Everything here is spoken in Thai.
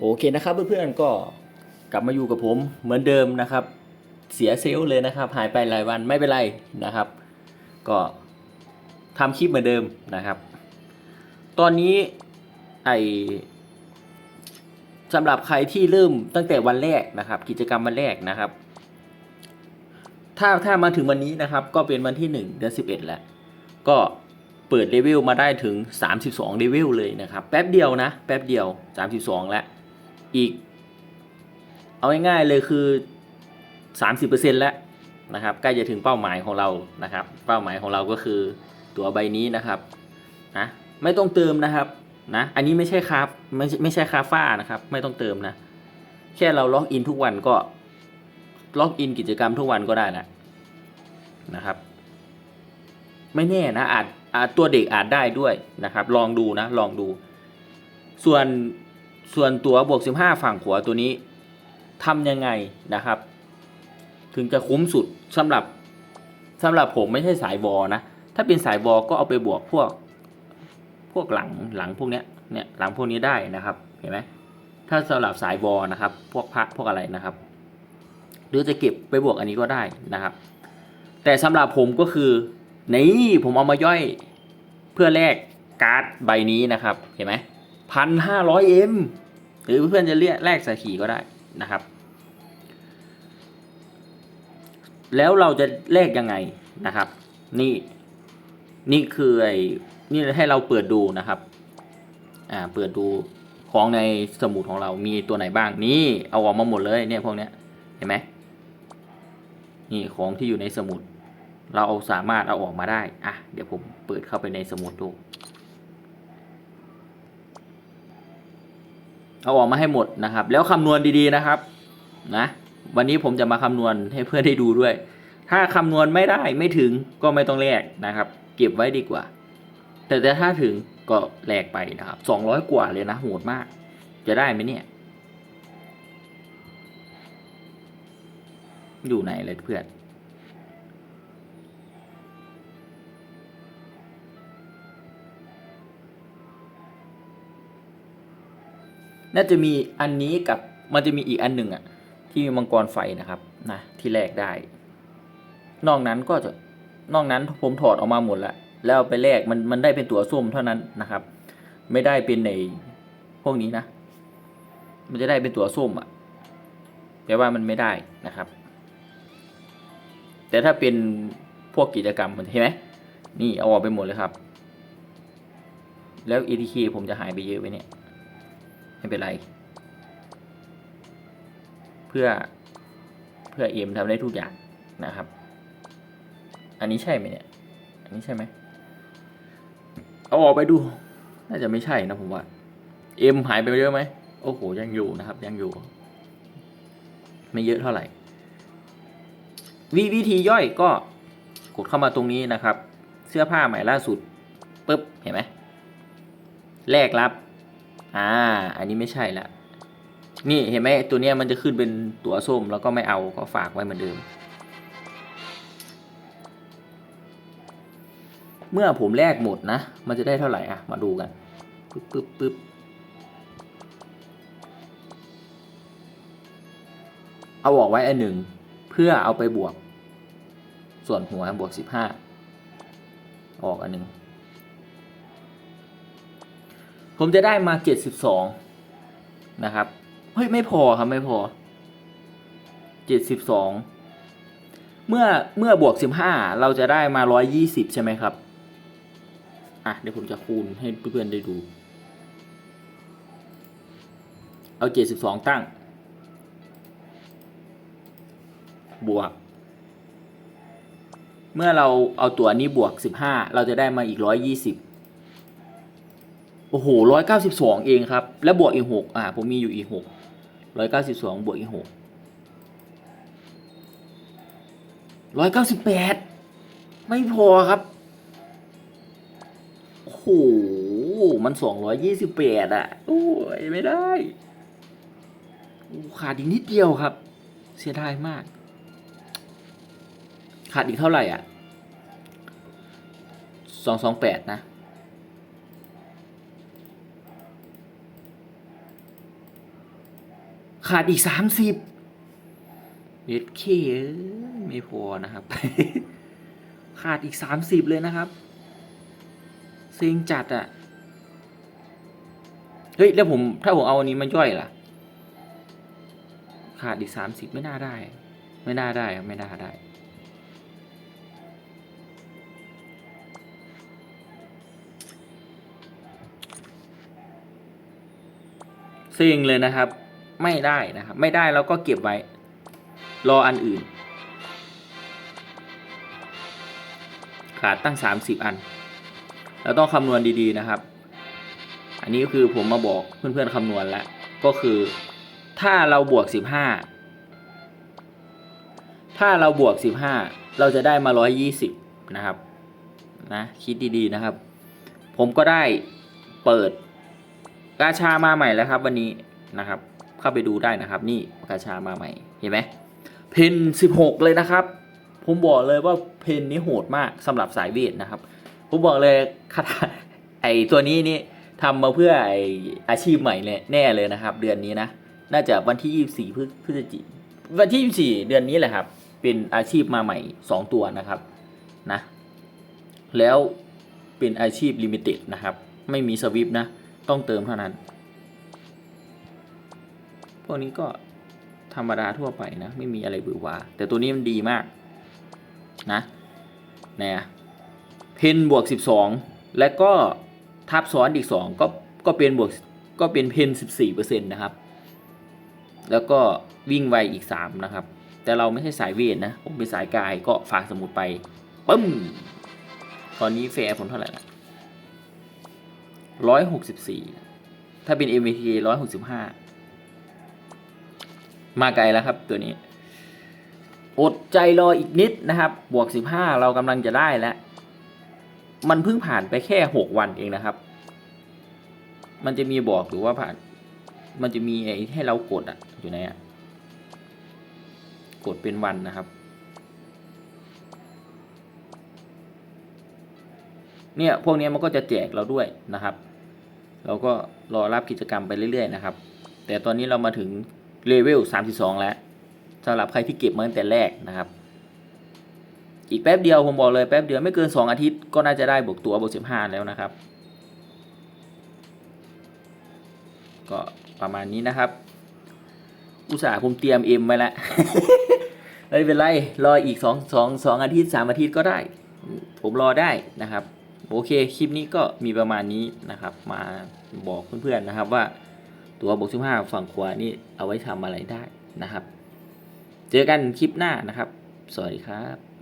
โอเคนะครับเพื่อนๆก็กลับมาอยู่กับผมเหมือนเดิมนะครับ เสียเซลเลยนะครับ หายไปหลายวันไม่เป็นไรนะครับ ก็ทำคลิปเหมือนเดิมนะครับ ตอนนี้ไอสำหรับใครที่เริ่มตั้งแต่วันแรกนะครับ กิจกรรมวันแรกนะครับ ถ้าถ้ามาถึงวันนี้นะครับ ก็เป็นวันที่ 1 เดือน11 แล้ว ก็เปิดเลเวลมาได้ถึง 32เลเวลเลยนะครับ แป๊บเดียวนะ แป๊บเดียว 32 แล้ว อีก เอาง่ายๆเลยคือ 30%แล้วนะครับใกล้จะถึงเป้าหมายของเรานะครับ เป้าหมายของเราก็คือตัวใบนี้นะครับนะไม่ต้องเติมนะครับนะอันนี้ไม่ใช่คาฟไม่ไม่ใช่คาฟ้านะครับ ไม่ต้องเติมนะ แค่เราล็อกอินทุกวันก็ล็อกอินกิจกรรมทุกวันก็ได้แล้วนะครับ ไม่แน่นะอาจอาจตัวเด็กอาจได้ด้วยนะครับ ลองดูนะ ลองดู ส่วน ส่วนตัวบวก 15 ฝั่งขวาตัวนี้ทำยังไงนะครับ ถึงจะคุ้มสุดสำหรับสำหรับผมไม่ใช่สายวอนะ ถ้าเป็นสายวอก็เอาไปบวกพวก พวกหลังหลังพวกเนี้ยเนี่ยหลังพวกนี้ได้นะครับเห็นไหมถ้าสำหรับสายวอนะครับ พวกพักพวกอะไรนะครับ หรือจะเก็บไปบวกอันนี้ก็ได้นะครับ แต่สำหรับผมก็คือนี่ผมเอามาย่อยเพื่อแลกการ์ดใบนี้นะครับ เห็นไหม พันห้าร้อยเอ็มหรือเพื่อนจะเรียกแลกสาขีก็ได้นะครับ แล้วเราจะแลกยังไงนะครับ นี่นี่คือไอ้นี่ให้เราเปิดดูนะครับ อ่าเปิดดูของในสมุดของเรามีตัวไหนบ้างนี่เอาออกมาหมดเลยเนี่ยพวกเนี้ยเห็นไหมนี่ของที่อยู่ในสมุด เราเอาสามารถเอาออกมาได้อะเดี๋ยวผมเปิดเข้าไปในสมุดดู เอาออกมาให้หมดนะครับ แล้วคำนวณดีๆนะครับนะวันนี้ผมจะมาคำนวณให้เพื่อนได้ดูด้วย ถ้าคำนวณไม่ได้ไม่ถึงก็ไม่ต้องแลกนะครับ เก็บไว้ดีกว่า แต่แต่ถ้าถึงก็แลกไปนะครับสองร้อยกว่าเลยนะโหดมาก จะได้ไหมเนี่ย อยู่ไหนเลยเพื่อน น่าจะมีอันนี้กับมันจะมีอีกอันหนึ่งอะที่มีมังกรไฟนะครับนะที่แลกได้ นอกนั้นก็จะนอกนั้นผมถอดออกมาหมดแล้วแล้วไปแลกมันมันได้เป็นตัวส้มเท่านั้นนะครับ ไม่ได้เป็นในพวกนี้นะ มันจะได้เป็นตัวส้มอะแปลว่ามันไม่ได้นะครับ แต่ถ้าเป็นพวกกิจกรรมมันเห็นไหมนี่เอาออกไปหมดเลยครับ แล้ว ATK ผมจะหายไปเยอะไปเนี่ย ไม่เป็นไร เพื่อเพื่อเอ็มทำได้ทุกอย่างนะครับ อันนี้ใช่ไหมเนี่ย อันนี้ใช่ไหมเอาออกไปดู น่าจะไม่ใช่นะผมว่าเอ็มหายไปเยอะไหมโอ้โหยังอยู่นะครับ ยังอยู่ ไม่เยอะเท่าไหร่วิวิธีย่อยก็กดเข้ามาตรงนี้นะครับ เสื้อผ้าใหม่ล่าสุดปุ๊บเห็นไหมแลกรับ อ่า อันนี้ไม่ใช่ละนี่เห็นไหมตัวเนี้ยมันจะขึ้นเป็นตัวส้มแล้วก็ไม่เอาก็ฝากไว้เหมือนเดิม เมื่อผมแลกหมดนะ มันจะได้เท่าไหร่อะ มาดูกันปึ๊บปึ๊บปึ๊บเอาออกไว้อันหนึ่งเพื่อเอาไปบวก ส่วนหัวบวกสิบห้าออกอันหนึ่ง ผมจะได้มาเจ็ดสิบสองนะครับ เฮ้ย ไม่พอครับไม่พอเจ็ดสิบสองเมื่อเมื่อบวกสิบห้าเราจะได้มาร้อยยี่สิบใช่ไหมครับ อะ เดี๋ยวผมจะคูณให้เพื่อนๆได้ดู เอาเจ็ดสิบสองตั้ง บวก เมื่อเราเอาตัวนี้บวกสิบห้าเราจะได้มาอีกร้อยยี่สิบ โอ้โหร้อยเก้าสิบสองเองครับ แล้วบวกอีกหกอ่าผมมีอยู่อีกหกร้อยเก้าสิบสองบวกอีกหกร้อยเก้าสิบแปดไม่พอครับ โอ้โห มันสองร้อยยี่สิบแปดอะ โอ้ย ไม่ได้ขาดอีกนิดเดียวครับ เสียดายมาก ขาดอีกเท่าไหร่อะสองสองแปดนะ ขาดอีกสามสิบเย็ดเคไม่พอนะครับ ขาดอีกสามสิบเลยนะครับ เซ็งจัดอะ่ะ เฮ้ย แล้วผม ถ้าผมเอาอันนี้มาย่อยล่ะ ขาดอีกสามสิบไม่น่าได้ ไม่น่าได้ครับไม่น่าได้เซ็งเลยนะครับ ไม่ได้นะครับไม่ได้แล้วก็เก็บไว้ รออันอื่น ขาดตั้ง 30 อันแล้วต้องคำนวณดีๆนะครับ อันนี้ก็คือผมมาบอกเพื่อนๆคำนวณแล้ว ก็คือถ้าเราบวก 15 ถ้าเราบวก 15 เราจะได้มา 120 นะครับนะคิดดีๆนะครับ ผมก็ได้เปิดกาชามาใหม่แล้วครับวันนี้นะครับ เข้าไปดูได้นะครับ นี่กาชามาใหม่ เห็นไหมเพน16 เลยนะครับ ผมบอกเลยว่าเพนนี้โหดมากสำหรับสายเวทนะครับ ผมบอกเลยคาถาไอตัวนี้นี่ทำมาเพื่อไออาชีพใหม่เลยแน่เลยนะครับ เดือนนี้นะ น่าจะวันที่ 24พฤพฤศจิวันที่ 24 เดือนนี้แหละครับ เป็นอาชีพมาใหม่ 2 ตัวนะครับนะ แล้วเป็นอาชีพลิมิเต็ดนะครับ ไม่มีสวิปนะ ต้องเติมเท่านั้น พวกนี้ก็ธรรมดาทั่วไปนะ ไม่มีอะไรบือวาแต่ตัวนี้มันดีมากนะเนี่ยเพนบวก 12 และก็ทับซ้อนอีก 2 ก็ก็เป็นบวกก็เป็นเพน14%นะครับ แล้วก็วิ่งไวอีก 3 นะครับ แต่เราไม่ใช่สายเวทนะ ผมเป็นสายกายก็ฝากสมุดไปปึ้ม ตอนนี้แฟร์ผลเท่าไหร่ละร้อยหกสิบสี่ถ้าเป็น MVT ร้อยหกสิบห้า มาไกลแล้วครับตัวนี้ อดใจรออีกนิดนะครับ บวกสิบห้าเรากำลังจะได้แล้ว มันเพิ่งผ่านไปแค่หกวันเองนะครับ มันจะมีบอกหรือว่าผ่าน มันจะมีไอ้ให้เรากดอะอยู่ไหนอะกดเป็นวันนะครับ เนี่ยพวกนี้มันก็จะแจกเราด้วยนะครับ เราก็รอรับกิจกรรมไปเรื่อย ๆ นะครับ แต่ตอนนี้เรามาถึง เลเวล 32 แล้วสำหรับใครที่เก็บมาตั้งแต่แรกนะครับ อีกแป๊บเดียวผมบอกเลยแป๊บเดียวไม่เกิน 2 อาทิตย์ก็น่าจะได้บวกตัวบวก15 แล้วนะครับ ก็ประมาณนี้นะครับ อุตส่าห์ผมเตรียมเอ็มไว้แล้วไม่เป็นไรรออีก 2 2 2อาทิตย์ 3 อาทิตย์ก็ได้ ผมรอได้นะครับ โอเค คลิปนี้ก็มีประมาณนี้นะครับ มาบอกเพื่อนๆนะครับว่า ตัวบวกสิบห้าฝั่งขวานี่เอาไว้ทำอะไรได้นะครับ เจอกันคลิปหน้านะครับ สวัสดีครับ